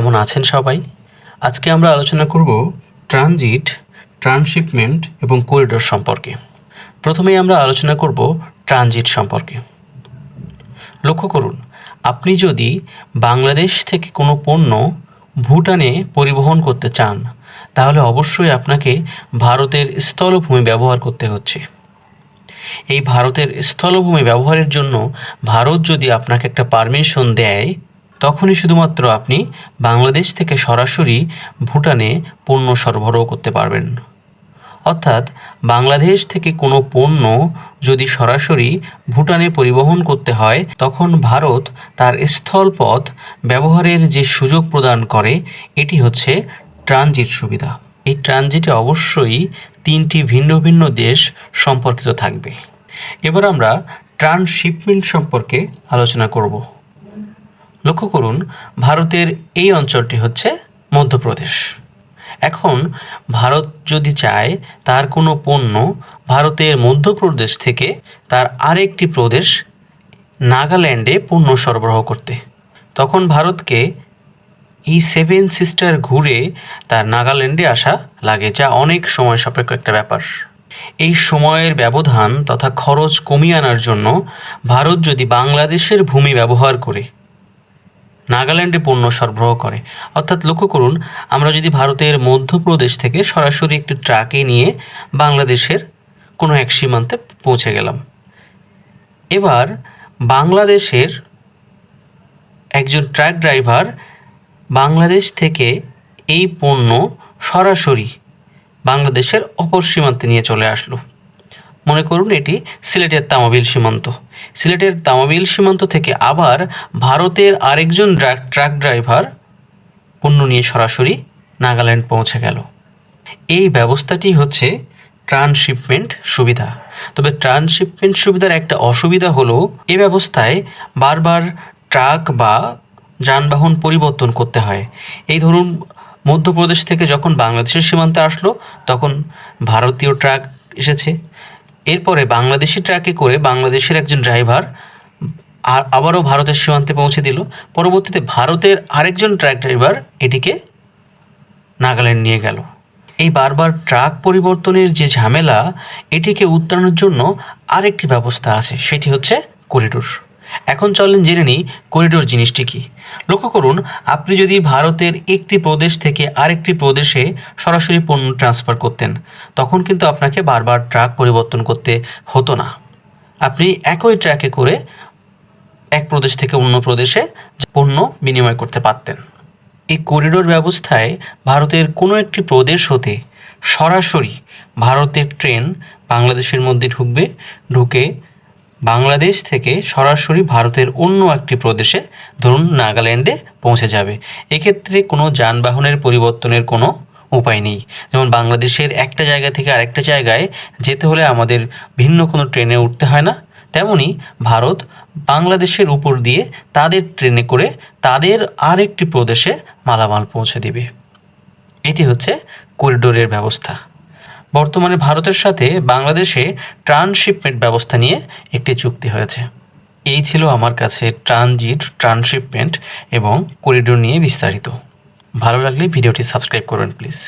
কেমন আছেন সবাই? আজকে আমরা আলোচনা করব ট্রানজিট ট্রান্সশিপমেন্ট এবং করিডোর সম্পর্কে। প্রথমেই আমরা আলোচনা করব ট্রানজিট সম্পর্কে। লক্ষ্য করুন, আপনি যদি বাংলাদেশ থেকে কোনো পণ্য ভুটানে পরিবহন করতে চান, তাহলে অবশ্যই আপনাকে ভারতের স্থলভূমি ব্যবহার করতে হচ্ছে। এই ভারতের স্থলভূমি ব্যবহারের জন্য ভারত যদি আপনাকে একটা পারমিশন দেয় তখনই শুধুমাত্র আপনি বাংলাদেশ থেকে সরাসরি ভুটানে পণ্য সরবরাহ করতে পারবেন। অর্থাৎ বাংলাদেশ থেকে কোনো পণ্য যদি সরাসরি ভুটানে পরিবহন করতে হয়, তখন ভারত তার স্থলপথ ব্যবহারের যে সুযোগ প্রদান করে, এটি হচ্ছে ট্রানজিট সুবিধা। এই ট্রানজিটে অবশ্যই তিনটি ভিন্ন ভিন্ন দেশ সম্পর্কিত থাকবে। এবার আমরা ট্রান্সশিপমেন্ট সম্পর্কে আলোচনা করব। লক্ষ্য করুন, ভারতের এই অঞ্চলটি হচ্ছে মধ্যপ্রদেশ। এখন, ভারত যদি চায় তার কোনো পণ্য ভারতের মধ্যপ্রদেশ থেকে তার আরেকটি প্রদেশ নাগাল্যান্ডে পণ্য সরবরাহ করতে। তখন ভারতকে এই সেভেন সিস্টার ঘুরে তার নাগাল্যান্ডে আসা লাগে, যা অনেক সময় সাপেক্ষ একটা ব্যাপার। এই সময়ের ব্যবধান তথা খরচ কমিয়ে আনার জন্য ভারত যদি বাংলাদেশের ভূমি ব্যবহার করে নাগাল্যান্ডে পণ্য সরবরাহ করে। অর্থাৎ লক্ষ্য করুন, আমরা যদি ভারতের মধ্যপ্রদেশ থেকে সরাসরি একটি ট্রাকে নিয়ে বাংলাদেশের কোনো এক সীমান্তে পৌঁছে গেলাম। এবার বাংলাদেশের একজন ট্রাক ড্রাইভার বাংলাদেশ থেকে এই পণ্য সরাসরি বাংলাদেশের অপর সীমান্তে নিয়ে চলে আসলো। মনে করুন, এটি সিলেটের তামাবিল সীমান্ত। সিলেটের তামাবিল সীমান্ত থেকে আবার ভারতের আরেকজন ট্রাক ড্রাইভার পণ্য নিয়ে সরাসরি নাগাল্যান্ড পৌঁছে গেল। এই ব্যবস্থাটি হচ্ছে ট্রান্সশিপমেন্ট সুবিধা। তবে ট্রান্সশিপমেন্ট সুবিধার একটা অসুবিধা হলো, এ ব্যবস্থায় বারবার ট্রাক বা যানবাহন পরিবর্তন করতে হয়। এই ধরুন, মধ্যপ্রদেশ থেকে যখন বাংলাদেশের সীমান্তে আসলো, তখন ভারতীয় ট্রাক এসেছে। এরপরে বাংলাদেশি ট্রাকে করে বাংলাদেশের একজন ড্রাইভার আর আবারও ভারতের সীমান্তে পৌঁছে দিল। পরবর্তীতে ভারতের আরেকজন ট্রাক ড্রাইভার এটিকে নাগাল্যান্ড নিয়ে গেল। এই বারবার ট্রাক পরিবর্তনের যে ঝামেলা, এটিকে উত্তরানোর জন্য আরেকটি ব্যবস্থা আছে, সেটি হচ্ছে করিডোর। এখন চলেন জেনে নিই করিডোর জিনিসটি কি। লক্ষ্য করুন, আপনি যদি ভারতের একটি প্রদেশ থেকে আরেকটি প্রদেশে সরাসরি পণ্য ট্রান্সফার করতেন, তখন কিন্তু আপনাকে বারবার ট্রাক পরিবর্তন করতে হতো না। আপনি একই ট্র্যাকে করে এক প্রদেশ থেকে অন্য প্রদেশে পণ্য বিনিময় করতে পারতেন। এই করিডোর ব্যবস্থায় ভারতের কোনো একটি প্রদেশ হতে সরাসরি ভারতের ট্রেন বাংলাদেশের মধ্যে ঢুকবে, ঢুকে বাংলাদেশ থেকে সরাসরি ভারতের অন্য একটি প্রদেশে ধরুন নাগাল্যান্ডে পৌঁছে যাবে। এক্ষেত্রে কোনো যানবাহনের পরিবর্তনের কোনো উপায় নেই। যেমন বাংলাদেশের একটা জায়গা থেকে আরেকটা জায়গায় যেতে হলে আমাদের ভিন্ন কোনো ট্রেনে উঠতে হয় না। তেমনি ভারত বাংলাদেশের উপর দিয়ে তাদের ট্রেনে করে তাদের আরেকটি প্রদেশে মালামাল পৌঁছে দিবে। এটি হচ্ছে করিডোরের ব্যবস্থা। বর্তমানে ভারতের সাথে বাংলাদেশে ট্রানশিপমেন্ট ব্যবস্থা নিয়ে একটি চুক্তি হয়েছে। এই ছিল আমার কাছে ট্রানজিট, ট্রানশিপমেন্ট এবং করিডোর নিয়ে বিস্তারিত। ভালো লাগলে ভিডিওটি সাবস্ক্রাইব করবেন প্লিজ।